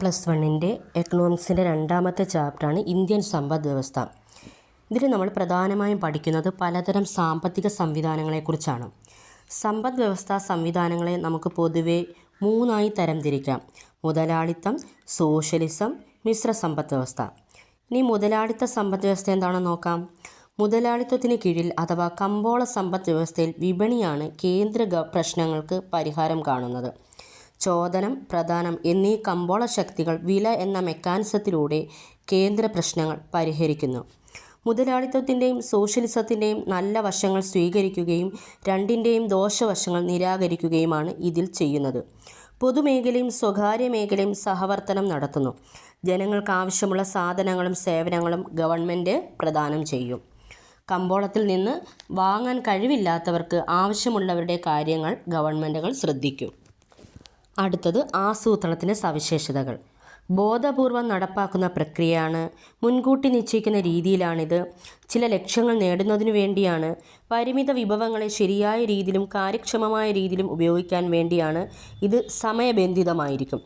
Plus വണ്ണിന്റെ എക്കണോമിക്സിന്റെ രണ്ടാമത്തെ ചാപ്റ്ററാണ് ഇന്ത്യൻ സമ്പദ് വ്യവസ്ഥ. ഇതിൽ നമ്മൾ പ്രധാനമായും പഠിക്കുന്നത് പലതരം സാമ്പത്തിക സംവിധാനങ്ങളെക്കുറിച്ചാണ്. സമ്പദ് വ്യവസ്ഥ സംവിധാനങ്ങളെ നമുക്ക് പൊതുവെ മൂന്നായി തരംതിരിക്കാം. മുതലാളിത്തം സോഷ്യലിസം മിശ്ര സമ്പദ് വ്യവസ്ഥ. ഇനി മുതലാളിത്ത സമ്പദ് വ്യവസ്ഥ എന്താണെന്ന് നോക്കാം. മുതലാളിത്തത്തിന് കീഴിൽ അഥവാ കമ്പോള സമ്പദ് വ്യവസ്ഥയിൽ വിപണിയാണ് കേന്ദ്ര പ്രശ്നങ്ങൾക്ക് പരിഹാരം കാണുന്നത്. ചോദനം പ്രധാനം എന്നീ കമ്പോള ശക്തികൾ വില എന്ന മെക്കാനിസത്തിലൂടെ കേന്ദ്ര പ്രശ്നങ്ങൾ പരിഹരിക്കുന്നു. മുതലാളിത്തത്തിന്റെയും സോഷ്യലിസത്തിന്റെയും നല്ല വശങ്ങൾ സ്വീകരിക്കുകയും രണ്ടിന്റെയും ദോഷവശങ്ങൾ നിരാകരിക്കുകയുമാണ് ഇതിൽ ചെയ്യുന്നത്. പൊതുമേഖലയും സ്വകാര്യ മേഖലയും സഹവർത്തനം നടത്തുന്നു. ജനങ്ങൾക്ക് ആവശ്യമുള്ള സാധനങ്ങളും സേവനങ്ങളും ഗവൺമെന്റ് പ്രദാനം ചെയ്യും. കമ്പോളത്തിൽ നിന്ന് വാങ്ങാൻ കഴിവില്ലാത്തവർക്ക് ആവശ്യമുള്ളവരുടെ കാര്യങ്ങൾ ഗവൺമെന്റുകൾ ശ്രദ്ധിക്കും. അടുത്തത് ആസൂത്രണത്തിന്റെ സവിശേഷതകൾ. ബോധപൂർവം നടപ്പാക്കുന്ന പ്രക്രിയയാണ് മുൻകൂട്ടി നിശ്ചയിക്കുന്ന രീതിയിലാണിത്. ചില ലക്ഷ്യങ്ങൾ നേടുന്നതിനു വേണ്ടിയാണ് പരിമിത വിഭവങ്ങളെ ശരിയായ രീതിയിലും കാര്യക്ഷമമായ രീതിയിലും ഉപയോഗിക്കാൻ വേണ്ടിയാണ് ഇത് സമയബന്ധിതമായിരിക്കും.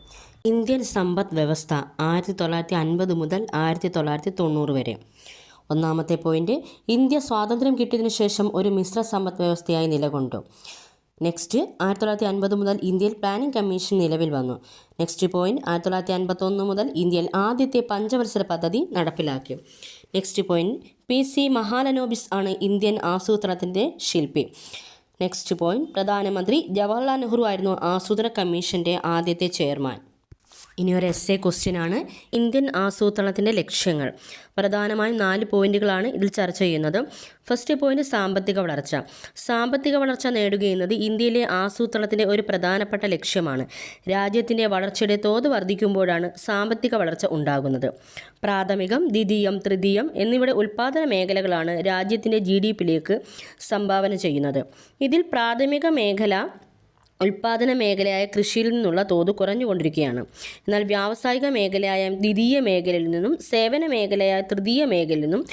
ഇന്ത്യൻ സമ്പദ് വ്യവസ്ഥ ആയിരത്തി തൊള്ളായിരത്തി അൻപത് മുതൽ ആയിരത്തി തൊള്ളായിരത്തി തൊണ്ണൂറ് വരെ. ഒന്നാമത്തെ പോയിന്റ് ഇന്ത്യ സ്വാതന്ത്ര്യം കിട്ടിയതിനു ശേഷം ഒരു മിശ്ര സമ്പദ് വ്യവസ്ഥയായി നിലകൊണ്ടു. നെക്സ്റ്റ് ആയിരത്തി തൊള്ളായിരത്തി അൻപത് മുതൽ ഇന്ത്യയിൽ പ്ലാനിംഗ് കമ്മീഷൻ നിലവിൽ വന്നു. നെക്സ്റ്റ് പോയിന്റ് ആയിരത്തി തൊള്ളായിരത്തി അൻപത്തൊന്ന് മുതൽ ഇന്ത്യയിൽ ആദ്യത്തെ പഞ്ചവത്സര പദ്ധതി നടപ്പിലാക്കി. Next point P C Mahalanobis ആണ് ഇന്ത്യൻ ആസൂത്രണത്തിന്റെ ശില്പി. നെക്സ്റ്റ് പോയിന്റ് പ്രധാനമന്ത്രി ജവഹർലാൽ നെഹ്റു ആയിരുന്നു ആസൂത്രണ കമ്മീഷന്റെ ആദ്യത്തെ ചെയർമാൻ ഇനി ഒരു എസ് എ ക്വസ്റ്റ്യൻ ആണ്. ഇന്ത്യൻ ആസൂത്രണത്തിന്റെ ലക്ഷ്യങ്ങൾ. പ്രധാനമായും നാല് പോയിന്റുകളാണ് ഇതിൽ ചർച്ച ചെയ്യുന്നത്. ഫസ്റ്റ് പോയിന്റ് സാമ്പത്തിക വളർച്ച. സാമ്പത്തിക വളർച്ച നേടുക എന്നത് ഇന്ത്യയിലെ ആസൂത്രണത്തിന്റെ ഒരു പ്രധാനപ്പെട്ട ലക്ഷ്യമാണ്. രാജ്യത്തിന്റെ വളർച്ചയുടെ തോത് വർദ്ധിക്കുമ്പോഴാണ് സാമ്പത്തിക വളർച്ച ഉണ്ടാകുന്നത്. പ്രാഥമികം ദ്വിതീയം തൃതീയം എന്നിവയുടെ ഉൽപ്പാദന മേഖലകളാണ് രാജ്യത്തിന്റെ ജി ഡി പിയിലേക്ക് സംഭാവന ചെയ്യുന്നത്. ഇതിൽ പ്രാഥമിക മേഖല ഉൽപ്പാദന മേഖലയായ കൃഷിയിൽ നിന്നുള്ള തോത് കുറഞ്ഞുകൊണ്ടിരിക്കുകയാണ്. എന്നാൽ വ്യാവസായിക മേഖലയായ ദ്വിതീയ മേഖലയിൽ നിന്നും സേവന മേഖലയായ തൃതീയ മേഖലയിൽ നിന്നും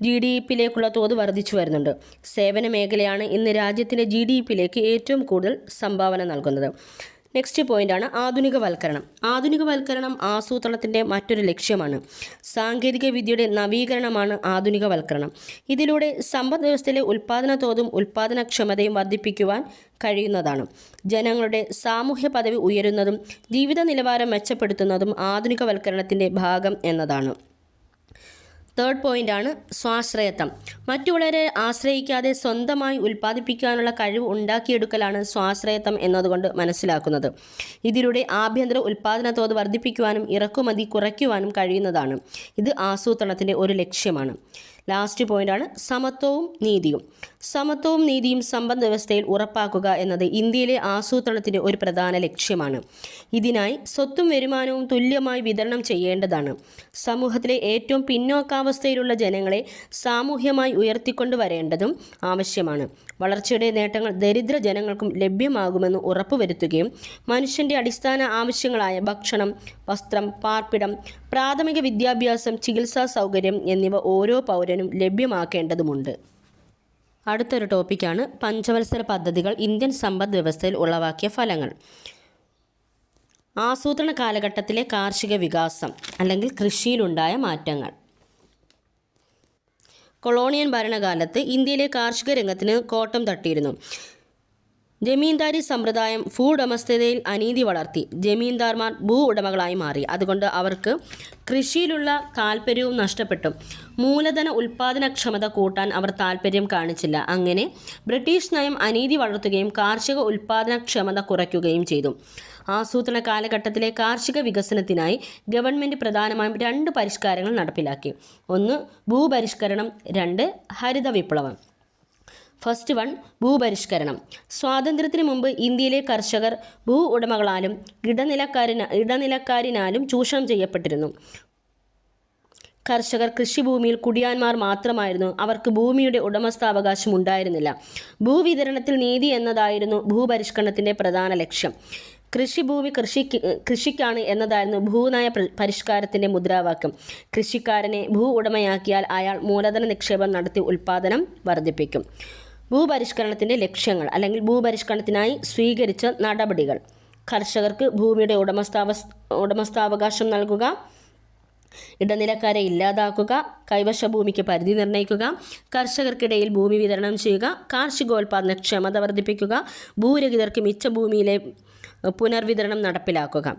ജി ഡി പിയിലേക്കുള്ള തോത് വർദ്ധിച്ചു വരുന്നുണ്ട്. സേവന മേഖലയാണ് ഇന്ന് രാജ്യത്തിന്റെ ജി ഡി പിയിലേക്ക് ഏറ്റവും കൂടുതൽ സംഭാവന നൽകുന്നത്. നെക്സ്റ്റ് പോയിന്റാണ് ആധുനികവൽക്കരണം. ആധുനികവൽക്കരണം ആസൂത്രണത്തിന്റെ മറ്റൊരു ലക്ഷ്യമാണ്. സാങ്കേതിക വിദ്യയുടെ നവീകരണമാണ് ആധുനികവൽക്കരണം. ഇതിലൂടെ സമ്പദ് വ്യവസ്ഥയിലെ ഉൽപ്പാദന തോതും ഉൽപ്പാദനക്ഷമതയും വർദ്ധിപ്പിക്കുവാൻ കഴിയുന്നതാണ്. ജനങ്ങളുടെ സാമൂഹ്യ പദവി ഉയരുന്നതും ജീവിത നിലവാരം മെച്ചപ്പെടുത്തുന്നതും ആധുനികവൽക്കരണത്തിന്റെ ഭാഗം എന്നതാണ്. തേർഡ് പോയിന്റാണ് സ്വാശ്രയത്വം. മറ്റുള്ളവരെ ആശ്രയിക്കാതെ സ്വന്തമായി ഉൽപ്പാദിപ്പിക്കാനുള്ള കഴിവ് ഉണ്ടാക്കിയെടുക്കലാണ് സ്വാശ്രയത്വം എന്നതുകൊണ്ട് മനസ്സിലാക്കുന്നത്. ഇതിലൂടെ ആഭ്യന്തര ഉൽപ്പാദന തോത് വർദ്ധിപ്പിക്കുവാനും ഇറക്കുമതി കുറയ്ക്കുവാനും കഴിയുന്നതാണ്. ഇത് ആസൂത്രണത്തിന്റെ ഒരു ലക്ഷ്യമാണ്. ലാസ്റ്റ് പോയിന്റാണ് സമത്വവും നീതിയും. സമത്വവും നീതിയും സമ്പദ് വ്യവസ്ഥയിൽ ഉറപ്പാക്കുക എന്നത് ഇന്ത്യയിലെ ആസൂത്രണത്തിന്റെ ഒരു പ്രധാന ലക്ഷ്യമാണ്. ഇതിനായി സ്വത്തും വരുമാനവും തുല്യമായി വിതരണം ചെയ്യേണ്ടതാണ്. സമൂഹത്തിലെ ഏറ്റവും പിന്നോക്കാവസ്ഥയിലുള്ള ജനങ്ങളെ സാമൂഹ്യമായി ഉയർത്തിക്കൊണ്ടുവരേണ്ടതും ആവശ്യമാണ്. വളർച്ചയുടെ നേട്ടങ്ങൾ ദരിദ്ര ജനങ്ങൾക്കും ലഭ്യമാകുമെന്ന് ഉറപ്പുവരുത്തുകയും മനുഷ്യന്റെ അടിസ്ഥാന ആവശ്യങ്ങളായ ഭക്ഷണം വസ്ത്രം പാർപ്പിടം പ്രാഥമിക വിദ്യാഭ്യാസം ചികിത്സാ സൗകര്യം എന്നിവ ഓരോ പൗരനും ലഭ്യമാക്കേണ്ടതുമുണ്ട്. അടുത്തൊരു ടോപ്പിക്കാണ് പഞ്ചവത്സര പദ്ധതികൾ ഇന്ത്യൻ സമ്പദ് വ്യവസ്ഥയിൽ ഉളവാക്കിയ ഫലങ്ങൾ. ആസൂത്രണ കാലഘട്ടത്തിലെ കാർഷിക വികാസം അല്ലെങ്കിൽ കൃഷിയിലുണ്ടായ മാറ്റങ്ങൾ. കൊളോണിയൻ ഭരണകാലത്ത് ഇന്ത്യയിലെ കാർഷിക രംഗത്തിന് കോട്ടം തട്ടിയിരുന്നു. ജമീന്ദാരി സമ്പ്രദായം ഭൂ ഉടമസ്ഥതയിൽ അനീതി വളർത്തി. ജമീന്ദാർമാർ ഭൂ ഉടമകളായി മാറി. അതുകൊണ്ട് അവർക്ക് കൃഷിയിലുള്ള താല്പര്യവും നഷ്ടപ്പെട്ടു. മൂലധന ഉൽപ്പാദനക്ഷമത കൂട്ടാൻ അവർ താല്പര്യം കാണിച്ചില്ല. അങ്ങനെ ബ്രിട്ടീഷ് നയം അനീതി വളർത്തുകയും കാർഷിക ഉൽപ്പാദനക്ഷമത കുറയ്ക്കുകയും ചെയ്തു. ആസൂത്രണ കാലഘട്ടത്തിലെ കാർഷിക വികസനത്തിനായി ഗവൺമെന്റ് പ്രധാനമായും രണ്ട് പരിഷ്കാരങ്ങൾ നടപ്പിലാക്കി. ഒന്ന് ഭൂപരിഷ്കരണം. രണ്ട് ഹരിത വിപ്ലവം ഫസ്റ്റ് വൺ ഭൂപരിഷ്കരണം സ്വാതന്ത്ര്യത്തിന് മുമ്പ് ഇന്ത്യയിലെ കർഷകർ ഭൂ ഉടമകളാലും ഇടനിലക്കാരിന ഇടനിലക്കാരിനാലും ചൂഷണം ചെയ്യപ്പെട്ടിരുന്നു. കർഷകർ കൃഷിഭൂമിയിൽ കുടിയാന്മാർ മാത്രമായിരുന്നു. അവർക്ക് ഭൂമിയുടെ ഉടമസ്ഥാവകാശം ഉണ്ടായിരുന്നില്ല. ഭൂവിതരണത്തിൽ നീതി എന്നതായിരുന്നു ഭൂപരിഷ്കരണത്തിന്റെ പ്രധാന ലക്ഷ്യം. കൃഷിഭൂമി കൃഷിക്ക് കൃഷിക്കാണ് എന്നതായിരുന്നു ഭൂനയ പ്ര- പരിഷ്കാരത്തിന്റെ മുദ്രാവാക്യം. കൃഷിക്കാരനെ ഭൂ ഉടമയാക്കിയാൽ അയാൾ മൂലധന നിക്ഷേപം നടത്തി ഉൽപ്പാദനം വർദ്ധിപ്പിക്കും. ഭൂപരിഷ്കരണത്തിന്റെ ലക്ഷ്യങ്ങൾ അല്ലെങ്കിൽ ഭൂപരിഷ്കരണത്തിനായി സ്വീകരിച്ച നടപടികൾ. കർഷകർക്ക് ഭൂമിയുടെ ഉടമസ്ഥാവ ഉടമസ്ഥാവകാശം നൽകുക. ഇടനിലക്കാരെ ഇല്ലാതാക്കുക. കൈവശ ഭൂമിക്ക് പരിധി നിർണയിക്കുക. കർഷകർക്കിടയിൽ ഭൂമി വിതരണം ചെയ്യുക. കാർഷികോൽപാദന ക്ഷമത വർദ്ധിപ്പിക്കുക. ഭൂരഹിതർക്ക് മിച്ച ഭൂമിയിലെ പുനർവിതരണം നടപ്പിലാക്കുക.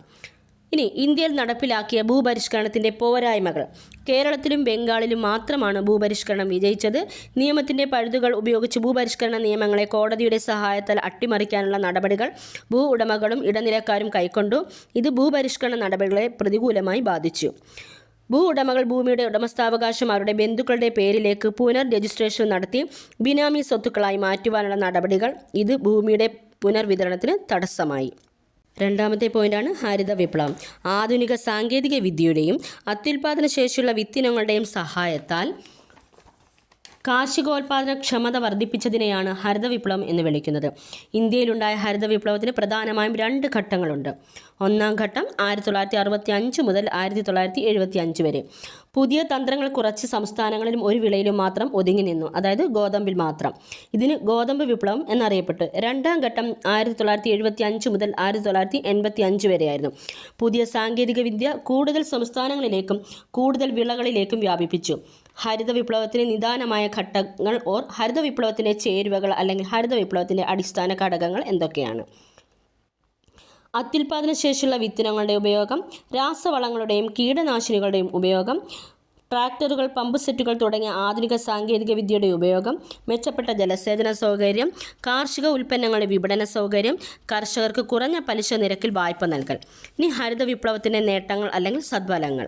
ഇനി ഇന്ത്യയിൽ നടപ്പിലാക്കിയ ഭൂപരിഷ്കരണത്തിന്റെ പോരായ്മകൾ. കേരളത്തിലും ബംഗാളിലും മാത്രമാണ് ഭൂപരിഷ്കരണം വിജയിച്ചത്. നിയമത്തിന്റെ പഴുതുകൾ ഉപയോഗിച്ച് ഭൂപരിഷ്കരണ നിയമങ്ങളെ കോടതിയുടെ സഹായത്താൽ അട്ടിമറിക്കാനുള്ള നടപടികൾ ഭൂ ഉടമകളും ഇടനിലക്കാരും കൈക്കൊണ്ടു. ഇത് ഭൂപരിഷ്കരണ നടപടികളെ പ്രതികൂലമായി ബാധിച്ചു. ഭൂ ഉടമകൾ ഭൂമിയുടെ ഉടമസ്ഥാവകാശം അവരുടെ ബന്ധുക്കളുടെ പേരിലേക്ക് പുനർ രജിസ്ട്രേഷൻ നടത്തി ബിനാമി സ്വത്തുക്കളായി മാറ്റുവാനുള്ള നടപടികൾ. ഇത് ഭൂമിയുടെ പുനർവിതരണത്തിന് തടസ്സമായി. രണ്ടാമത്തെ പോയിന്റാണ് ഹരിത വിപ്ലവം. ആധുനിക സാങ്കേതിക വിദ്യയുടെയും അത്യുൽപാദന ശേഷിയുള്ള വിത്തിനങ്ങളുടെയും സഹായത്താൽ കാർഷികോൽപാദന ക്ഷമത വർദ്ധിപ്പിച്ചതിനെയാണ് ഹരിത വിപ്ലവം എന്ന് വിളിക്കുന്നത്. ഇന്ത്യയിലുണ്ടായ ഹരിത വിപ്ലവത്തിന് പ്രധാനമായും രണ്ട് ഘട്ടങ്ങളുണ്ട്. ഒന്നാം ഘട്ടം ആയിരത്തി തൊള്ളായിരത്തി അറുപത്തി അഞ്ച് മുതൽ ആയിരത്തി തൊള്ളായിരത്തി എഴുപത്തി അഞ്ച് വരെ. പുതിയ തന്ത്രങ്ങൾ കുറച്ച് സംസ്ഥാനങ്ങളിലും ഒരു വിളയിലും മാത്രം ഒതുങ്ങി നിന്നു. അതായത് ഗോതമ്പിൽ മാത്രം. ഇതിന് ഗോതമ്പ് വിപ്ലവം എന്നറിയപ്പെട്ടു. രണ്ടാം ഘട്ടം ആയിരത്തി തൊള്ളായിരത്തി എഴുപത്തി അഞ്ച് മുതൽ ആയിരത്തി തൊള്ളായിരത്തി എൺപത്തി അഞ്ച് വരെയായിരുന്നു. പുതിയ സാങ്കേതിക വിദ്യ കൂടുതൽ സംസ്ഥാനങ്ങളിലേക്കും കൂടുതൽ വിളകളിലേക്കും വ്യാപിപ്പിച്ചു. ഹരിത വിപ്ലവത്തിന് നിദാനമായ ഘട്ടങ്ങൾ ഓർ ഹരിത വിപ്ലവത്തിന്റെ ചേരുവകൾ അല്ലെങ്കിൽ ഹരിത വിപ്ലവത്തിന്റെ അടിസ്ഥാന ഘടകങ്ങൾ എന്തൊക്കെയാണ്? അത്യുൽപാദന ശേഷിയുള്ള വിത്തിനങ്ങളുടെ ഉപയോഗം രാസവളങ്ങളുടെയും കീടനാശിനികളുടെയും ഉപയോഗം ട്രാക്ടറുകൾ പമ്പ് സെറ്റുകൾ തുടങ്ങിയ ആധുനിക സാങ്കേതിക വിദ്യയുടെ ഉപയോഗം മെച്ചപ്പെട്ട ജലസേചന സൗകര്യം കാർഷിക ഉൽപ്പന്നങ്ങളുടെ വിപണന സൗകര്യം കർഷകർക്ക് കുറഞ്ഞ പലിശ നിരക്കിൽ വായ്പ നൽകൽ ഇനി ഹരിത വിപ്ലവത്തിന്റെ നേട്ടങ്ങൾ അല്ലെങ്കിൽ സദ്ഫലങ്ങൾ.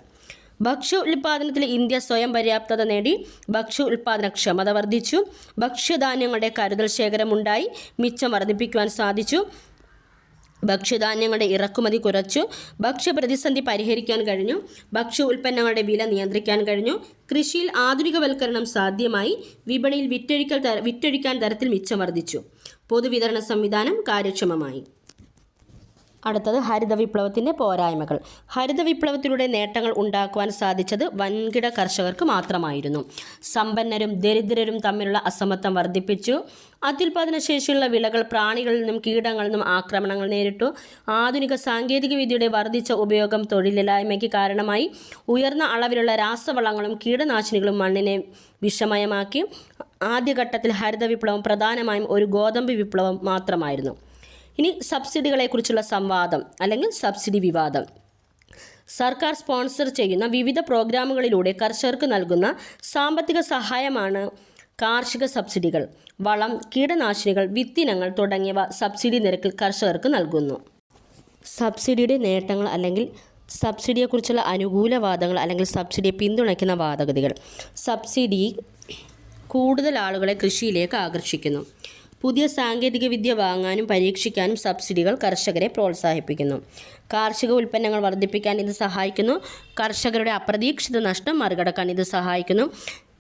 ഭക്ഷ്യ ഉൽപ്പാദനത്തിൽ ഇന്ത്യ സ്വയം പര്യാപ്തത നേടി ഭക്ഷ്യ ഉൽപ്പാദന ക്ഷമത വർദ്ധിച്ചു ഭക്ഷ്യധാന്യങ്ങളുടെ കരുതൽ ശേഖരമുണ്ടായി മിച്ചം വർദ്ധിപ്പിക്കുവാൻ സാധിച്ചു ഭക്ഷ്യധാന്യങ്ങളുടെ ഇറക്കുമതി കുറച്ചു ഭക്ഷ്യപ്രതിസന്ധി പരിഹരിക്കാൻ കഴിഞ്ഞു ഭക്ഷ്യ ഉൽപ്പന്നങ്ങളുടെ വില നിയന്ത്രിക്കാൻ കഴിഞ്ഞു കൃഷിയിൽ ആധുനികവൽക്കരണം സാധ്യമായി വിപണിയിൽ വിറ്റഴിക്കൽ വിറ്റഴിക്കാൻ തരത്തിൽ മിച്ചം വർദ്ധിച്ചു. പൊതുവിതരണ സംവിധാനം കാര്യക്ഷമമായി. അടുത്തത് ഹരിത വിപ്ലവത്തിന്റെ പോരായ്മകൾ. ഹരിത വിപ്ലവത്തിലൂടെ നേട്ടങ്ങൾ ഉണ്ടാക്കുവാൻ സാധിച്ചത് വൻകിട കർഷകർക്ക് മാത്രമായിരുന്നു. സമ്പന്നരും ദരിദ്രരും തമ്മിലുള്ള അസമത്വം വർദ്ധിപ്പിച്ചു. അത്യുൽപാദന ശേഷിയുള്ള വിളകൾ പ്രാണികളിൽ നിന്നും കീടങ്ങളിൽ നിന്നും ആക്രമണങ്ങൾ നേരിട്ടു. ആധുനിക സാങ്കേതിക വിദ്യയുടെ വർദ്ധിച്ച ഉപയോഗം തൊഴിലില്ലായ്മയ്ക്ക് കാരണമായി. ഉയർന്ന അളവിലുള്ള രാസവളങ്ങളും കീടനാശിനികളും മണ്ണിനെ വിഷമയമാക്കി. ആദ്യഘട്ടത്തിൽ ഹരിത വിപ്ലവം പ്രധാനമായും ഒരു ഗോതമ്പ് വിപ്ലവം മാത്രമായിരുന്നു. ഇനി സബ്സിഡികളെക്കുറിച്ചുള്ള സംവാദം അല്ലെങ്കിൽ സബ്സിഡി വിവാദം. സർക്കാർ സ്പോൺസർ ചെയ്യുന്ന വിവിധ പ്രോഗ്രാമുകളിലൂടെ കർഷകർക്ക് നൽകുന്ന സാമ്പത്തിക സഹായമാണ് കാർഷിക സബ്സിഡികൾ വളം കീടനാശിനികൾ വിത്തിനങ്ങൾ തുടങ്ങിയവ സബ്സിഡി നിരക്കിൽ കർഷകർക്ക് നൽകുന്നു. സബ്സിഡിയുടെ നേട്ടങ്ങൾ അല്ലെങ്കിൽ സബ്സിഡിയെക്കുറിച്ചുള്ള അനുകൂല വാദങ്ങൾ അല്ലെങ്കിൽ സബ്സിഡിയെ പിന്തുണയ്ക്കുന്ന വാദഗതികൾ. സബ്സിഡി കൂടുതൽ ആളുകളെ കൃഷിയിലേക്ക് ആകർഷിക്കുന്നു. പുതിയ സാങ്കേതിക വിദ്യ വാങ്ങാനും പരീക്ഷിക്കാനും സബ്സിഡികൾ കർഷകരെ പ്രോത്സാഹിപ്പിക്കുന്നു. കാർഷിക ഉൽപ്പന്നങ്ങൾ വർദ്ധിപ്പിക്കാൻ ഇത് സഹായിക്കുന്നു. കർഷകരുടെ അപ്രതീക്ഷിത നഷ്ടം മറികടക്കാൻ ഇത് സഹായിക്കുന്നു.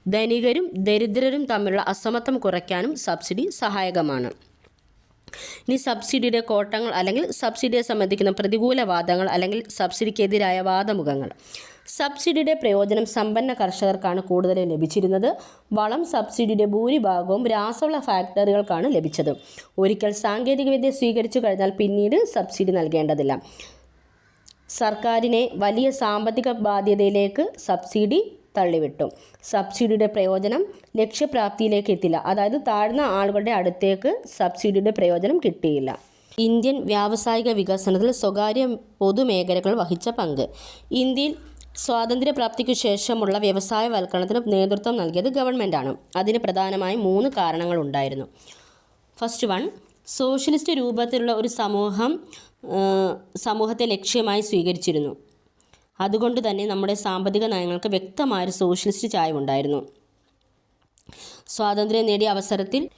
ധനികരും ദരിദ്രരും തമ്മിലുള്ള അസമത്വം കുറയ്ക്കാനും സബ്സിഡി സഹായകമാണ്. ഇനി സബ്സിഡിയുടെ കോട്ടങ്ങൾ അല്ലെങ്കിൽ സബ്സിഡിയെ സംബന്ധിക്കുന്ന പ്രതികൂല വാദങ്ങൾ അല്ലെങ്കിൽ സബ്സിഡിക്കെതിരായ വാദമുഖങ്ങൾ. സബ്സിഡിയുടെ പ്രയോജനം സമ്പന്ന കർഷകർക്കാണ് കൂടുതൽ ലഭിച്ചിരുന്നത്. വളം സബ്സിഡിയുടെ ഭൂരിഭാഗവും രാസവള ഫാക്ടറികൾക്കാണ് ലഭിച്ചത്. ഒരിക്കൽ സാങ്കേതികവിദ്യ സ്വീകരിച്ചു കഴിഞ്ഞാൽ പിന്നീട് സബ്സിഡി നൽകേണ്ടതില്ല. സർക്കാരിനെ വലിയ സാമ്പത്തിക ബാധ്യതയിലേക്ക് സബ്സിഡി തള്ളിവിട്ടു. സബ്സിഡിയുടെ പ്രയോജനം ലക്ഷ്യപ്രാപ്തിയിലേക്ക് എത്തില്ല. അതായത് താഴ്ന്ന ആളുകളുടെ അടുത്തേക്ക് സബ്സിഡിയുടെ പ്രയോജനം കിട്ടിയില്ല. ഇന്ത്യൻ വ്യാവസായിക വികസനത്തിൽ സ്വകാര്യ പൊതുമേഖലകൾ വഹിച്ച പങ്ക്. ഇന്ത്യയിൽ സ്വാതന്ത്ര്യപ്രാപ്തിക്കു ശേഷമുള്ള വ്യവസായവൽക്കരണത്തിന് നേതൃത്വം നൽകിയത് ഗവൺമെന്റാണ് അതിന് പ്രധാനമായും മൂന്ന് കാരണങ്ങളുണ്ടായിരുന്നു. ഫസ്റ്റ് വൺ സോഷ്യലിസ്റ്റ് രൂപത്തിലുള്ള ഒരു സമൂഹം സമൂഹത്തെ ലക്ഷ്യമായി സ്വീകരിച്ചിരുന്നു. അതുകൊണ്ട് തന്നെ നമ്മുടെ സാമ്പത്തിക നയങ്ങൾക്ക് വ്യക്തമായൊരു സോഷ്യലിസ്റ്റ് ചായവുണ്ടായിരുന്നു. സ്വാതന്ത്ര്യം നേടിയ അവസരത്തിൽ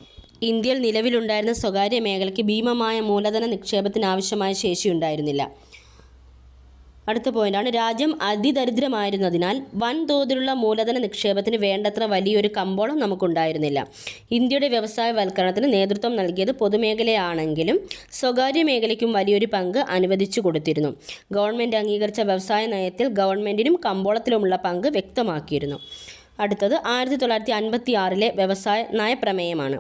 ഇന്ത്യയിൽ നിലവിലുണ്ടായിരുന്ന സ്വകാര്യ മേഖലയ്ക്ക് ഭീമമായ മൂലധന നിക്ഷേപത്തിന് ആവശ്യമായ ശേഷിയുണ്ടായിരുന്നില്ല. അടുത്ത പോയിന്റാണ് രാജ്യം അതിദരിദ്രമായിരുന്നതിനാൽ വൻതോതിലുള്ള മൂലധന നിക്ഷേപത്തിന് വേണ്ടത്ര വലിയൊരു കമ്പോളം നമുക്കുണ്ടായിരുന്നില്ല. ഇന്ത്യയുടെ വ്യവസായവൽക്കരണത്തിന് നേതൃത്വം നൽകിയത് പൊതുമേഖലയാണെങ്കിലും സ്വകാര്യ മേഖലയ്ക്കും വലിയൊരു പങ്ക് അനുവദിച്ചു കൊടുത്തിരുന്നു. ഗവൺമെന്റ് അംഗീകരിച്ച വ്യവസായ നയത്തിൽ ഗവൺമെന്റിനും കമ്പോളത്തിലുമുള്ള പങ്ക് വ്യക്തമാക്കിയിരുന്നു. അടുത്തത് ആയിരത്തി തൊള്ളായിരത്തി അൻപത്തി ആറിലെ വ്യവസായ നയപ്രമേയമാണ്.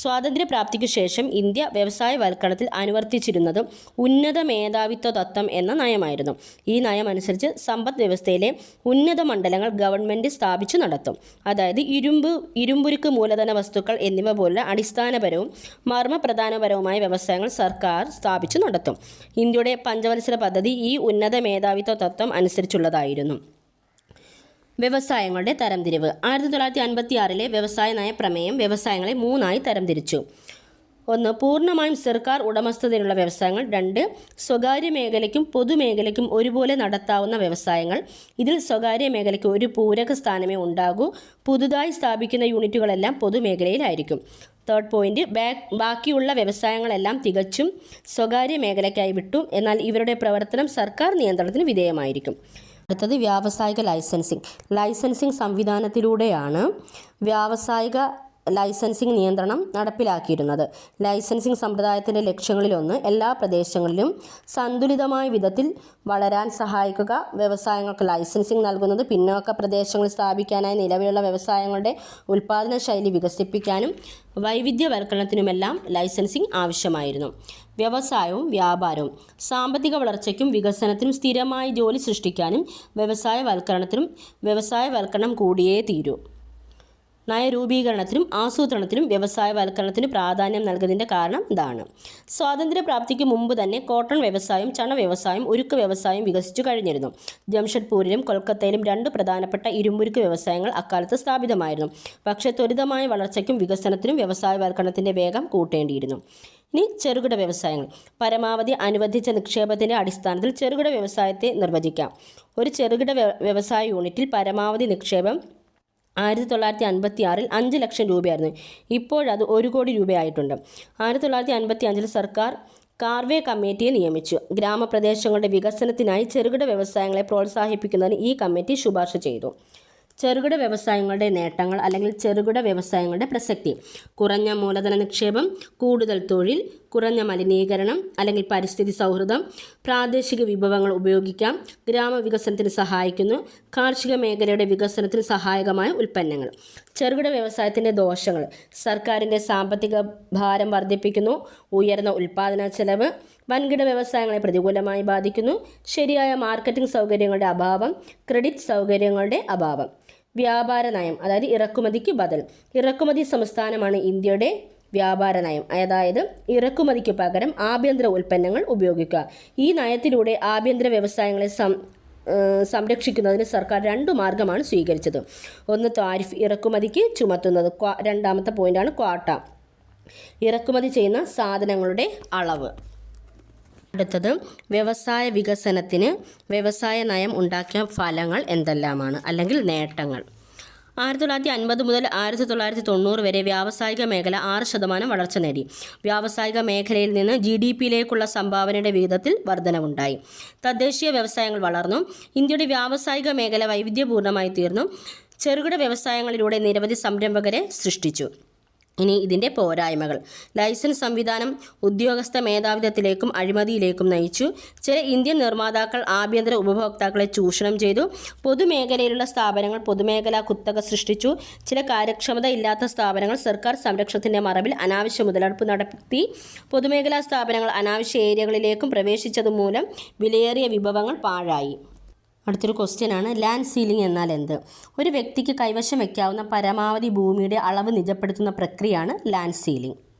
സ്വാതന്ത്ര്യപ്രാപ്തിക്കു ശേഷം ഇന്ത്യ വ്യവസായവൽക്കരണത്തിൽ അനുവർത്തിച്ചിരുന്നത് ഉന്നത മേധാവിത്വ തത്വം എന്ന നയമായിരുന്നു. ഈ നയം അനുസരിച്ച് സമ്പദ് വ്യവസ്ഥയിലെ ഉന്നത മണ്ഡലങ്ങൾ ഗവൺമെന്റ് സ്ഥാപിച്ചു നടത്തും. അതായത് ഇരുമ്പ് ഇരുമ്പുരുക്ക് മൂലധന വസ്തുക്കൾ എന്നിവ പോലുള്ള അടിസ്ഥാനപരവും മർമ്മപ്രധാനപരവുമായ വ്യവസായങ്ങൾ സർക്കാർ സ്ഥാപിച്ചു നടത്തും. ഇന്ത്യയുടെ പഞ്ചവത്സര പദ്ധതി ഈ ഉന്നത മേധാവിത്വ തത്വം അനുസരിച്ചുള്ളതായിരുന്നു. വ്യവസായങ്ങളുടെ തരംതിരിവ്. ആയിരത്തി തൊള്ളായിരത്തി അൻപത്തി ആറിലെ വ്യവസായ നയപ്രമേയം വ്യവസായങ്ങളെ മൂന്നായി തരംതിരിച്ചു. ഒന്ന് പൂർണമായും സർക്കാർ ഉടമസ്ഥതയിലുള്ള വ്യവസായങ്ങൾ. രണ്ട് സ്വകാര്യ മേഖലയ്ക്കും പൊതുമേഖലയ്ക്കും ഒരുപോലെ നടത്താവുന്ന വ്യവസായങ്ങൾ. ഇതിൽ സ്വകാര്യ മേഖലയ്ക്ക് ഒരു പൂരക സ്ഥാനമേ ഉണ്ടാകൂ. പുതുതായി സ്ഥാപിക്കുന്ന യൂണിറ്റുകളെല്ലാം പൊതുമേഖലയിലായിരിക്കും തേർഡ് പോയിന്റ് ബാക്ക് ബാക്കിയുള്ള വ്യവസായങ്ങളെല്ലാം തികച്ചും സ്വകാര്യ മേഖലയ്ക്കായി വിട്ടു. എന്നാൽ ഇവരുടെ പ്രവർത്തനം സർക്കാർ നിയന്ത്രണത്തിന് വിധേയമായിരിക്കും. അടുത്തത് വ്യാവസായിക ലൈസൻസിങ്. ലൈസൻസിങ് സംവിധാനത്തിലൂടെയാണ് വ്യാവസായിക ലൈസൻസിങ് നിയന്ത്രണം നടപ്പിലാക്കിയിരുന്നത്. ലൈസൻസിങ് സമ്പ്രദായത്തിന്റെ ലക്ഷ്യങ്ങളിലൊന്ന് എല്ലാ പ്രദേശങ്ങളിലും സന്തുലിതമായ വിധത്തിൽ വളരാൻ സഹായിക്കുക. വ്യവസായങ്ങൾക്ക് ലൈസൻസിംഗ് നൽകുന്നത് പിന്നോക്ക പ്രദേശങ്ങളിൽ സ്ഥാപിക്കാനായി നിലവിലുള്ള വ്യവസായങ്ങളുടെ ഉൽപ്പാദന ശൈലി വികസിപ്പിക്കാനും വൈവിധ്യവൽക്കരണത്തിനുമെല്ലാം ലൈസൻസിംഗ് ആവശ്യമായിരുന്നു. വ്യവസായവും വ്യാപാരവും സാമ്പത്തിക വളർച്ചയ്ക്കും വികസനത്തിനും സ്ഥിരമായി ജോലി സൃഷ്ടിക്കാനും വ്യവസായവൽക്കരണത്തിനും വ്യവസായവൽക്കരണം കൂടിയേ തീരൂ. നയരൂപീകരണത്തിനും ആസൂത്രണത്തിനും വ്യവസായവൽക്കരണത്തിന് പ്രാധാന്യം നൽകുന്നതിന്റെ കാരണം ഇതാണ്. സ്വാതന്ത്ര്യപ്രാപ്തിക്ക് മുമ്പ് തന്നെ കോട്ടൺ വ്യവസായം ചണ വ്യവസായം ഉരുക്ക് വ്യവസായം വികസിച്ചു കഴിഞ്ഞിരുന്നു. ജംഷഡ്പൂരിലും കൊൽക്കത്തയിലും രണ്ട് പ്രധാനപ്പെട്ട ഇരുമ്പുരുക്ക് വ്യവസായങ്ങൾ അക്കാലത്ത് സ്ഥാപിതമായിരുന്നു. പക്ഷേ ത്വരിതമായ വളർച്ചയ്ക്കും വികസനത്തിനും വ്യവസായവൽക്കരണത്തിന്റെ വേഗം കൂട്ടേണ്ടിയിരുന്നു. ഇനി ചെറുകിട വ്യവസായങ്ങൾ. പരമാവധി അനുവദിച്ച നിക്ഷേപത്തിന്റെ അടിസ്ഥാനത്തിൽ ചെറുകിട വ്യവസായത്തെ നിർവചിക്കാം. ഒരു ചെറുകിട വ്യവസായ യൂണിറ്റിൽ പരമാവധി നിക്ഷേപം ആയിരത്തി തൊള്ളായിരത്തി അൻപത്തി ആറിൽ അഞ്ച് ലക്ഷം രൂപയായിരുന്നു. ഇപ്പോഴത് ഒരു കോടി രൂപയായിട്ടുണ്ട്. ആയിരത്തി തൊള്ളായിരത്തി അൻപത്തി അഞ്ചിൽ സർക്കാർ കാർവേ കമ്മിറ്റിയെ നിയമിച്ചു. ഗ്രാമപ്രദേശങ്ങളുടെ വികസനത്തിനായി ചെറുകിട വ്യവസായങ്ങളെ പ്രോത്സാഹിപ്പിക്കുന്നതിന് ഈ കമ്മിറ്റി ശുപാർശ ചെയ്തു. ചെറുകിട വ്യവസായങ്ങളുടെ നേട്ടങ്ങൾ അല്ലെങ്കിൽ ചെറുകിട വ്യവസായങ്ങളുടെ പ്രസക്തി കുറഞ്ഞ മൂലധന നിക്ഷേപം കൂടുതൽ തൊഴിൽ കുറഞ്ഞ മലിനീകരണം അല്ലെങ്കിൽ പരിസ്ഥിതി സൗഹൃദം പ്രാദേശിക വിഭവങ്ങൾ ഉപയോഗിക്കാം ഗ്രാമവികസനത്തിന് സഹായിക്കുന്നു കാർഷിക മേഖലയുടെ വികസനത്തിന് സഹായകമായ ഉൽപ്പന്നങ്ങൾ. ചെറുകിട വ്യവസായത്തിന്റെ ദോഷങ്ങൾ. സർക്കാരിന്റെ സാമ്പത്തിക ഭാരം വർദ്ധിപ്പിക്കുന്നു ഉയർന്ന ഉൽപ്പാദന ചെലവ് വൻകിട വ്യവസായങ്ങളെ പ്രതികൂലമായി ബാധിക്കുന്നു ശരിയായ മാർക്കറ്റിംഗ് സൗകര്യങ്ങളുടെ അഭാവം ക്രെഡിറ്റ് സൗകര്യങ്ങളുടെ അഭാവം. വ്യാപാര നയം അതായത് ഇറക്കുമതിക്ക് ബദൽ. ഇറക്കുമതി സംസ്ഥാനമാണ് ഇന്ത്യയുടെ വ്യാപാര നയം. അതായത് ഇറക്കുമതിക്ക് പകരം ആഭ്യന്തര ഉൽപ്പന്നങ്ങൾ ഉപയോഗിക്കുക. ഈ നയത്തിലൂടെ ആഭ്യന്തര വ്യവസായങ്ങളെ സം സംരക്ഷിക്കുന്നതിന് സർക്കാർ രണ്ട് മാർഗമാണ് സ്വീകരിച്ചത്. ഒന്ന് താരിഫ് ഇറക്കുമതിക്ക് ചുമത്തുന്നത്. രണ്ടാമത്തെ പോയിന്റാണ് ക്വാട്ട. ഇറക്കുമതി ചെയ്യുന്ന സാധനങ്ങളുടെ അളവ്. അടുത്തത് വ്യവസായ വികസനത്തിന് വ്യവസായ നയം ഉണ്ടാക്കിയ ഫലങ്ങൾ എന്തെല്ലാമാണ്? അല്ലെങ്കിൽ നേട്ടങ്ങൾ. ആയിരത്തി തൊള്ളായിരത്തി അൻപത് മുതൽ ആയിരത്തി തൊള്ളായിരത്തി തൊണ്ണൂറ് വരെ വ്യാവസായിക മേഖല ആറ് ശതമാനം വളർച്ച നേടി. വ്യാവസായിക മേഖലയിൽ നിന്ന് ജി ഡി പിയിലേക്കുള്ള സംഭാവനയുടെ വിഹിതത്തിൽ വർധനവുണ്ടായി. തദ്ദേശീയ വ്യവസായങ്ങൾ വളർന്നു. ഇന്ത്യയുടെ വ്യാവസായിക മേഖല വൈവിധ്യപൂർണമായി തീർന്നു. ചെറുകിട വ്യവസായങ്ങളിലൂടെ നിരവധി സംരംഭകരെ സൃഷ്ടിച്ചു. ഇനി ഇതിന്റെ പോരായ്മകൾ. ലൈസൻസ് സംവിധാനം ഉദ്യോഗസ്ഥ മേധാവിത്വത്തിലേക്കും അഴിമതിയിലേക്കും നയിച്ചു. ചില ഇന്ത്യൻ നിർമ്മാതാക്കൾ ആഭ്യന്തര ഉപഭോക്താക്കളെ ചൂഷണം ചെയ്തു. പൊതുമേഖലയിലുള്ള സ്ഥാപനങ്ങൾ പൊതുമേഖലാ കുത്തക സൃഷ്ടിച്ചു. ചില കാര്യക്ഷമത ഇല്ലാത്ത സ്ഥാപനങ്ങൾ സർക്കാർ സംരക്ഷണത്തിന്റെ മറവിൽ അനാവശ്യ മുതലെടുപ്പ് നടത്തി. പൊതുമേഖലാ സ്ഥാപനങ്ങൾ അനാവശ്യ ഏരിയകളിലേക്കും പ്രവേശിച്ചതുമൂലം വിലയേറിയ വിഭവങ്ങൾ പാഴായി. അടുത്തൊരു ക്വസ്റ്റ്യൻ ആണ്. ലാൻഡ് സീലിംഗ് എന്നാൽ എന്ത്? ഒരു വ്യക്തിക്ക് കൈവശം വയ്ക്കാവുന്ന പരമാവധി ഭൂമിയുടെ അളവ് നിജപ്പെടുത്തുന്ന പ്രക്രിയയാണ് ലാൻഡ് സീലിംഗ്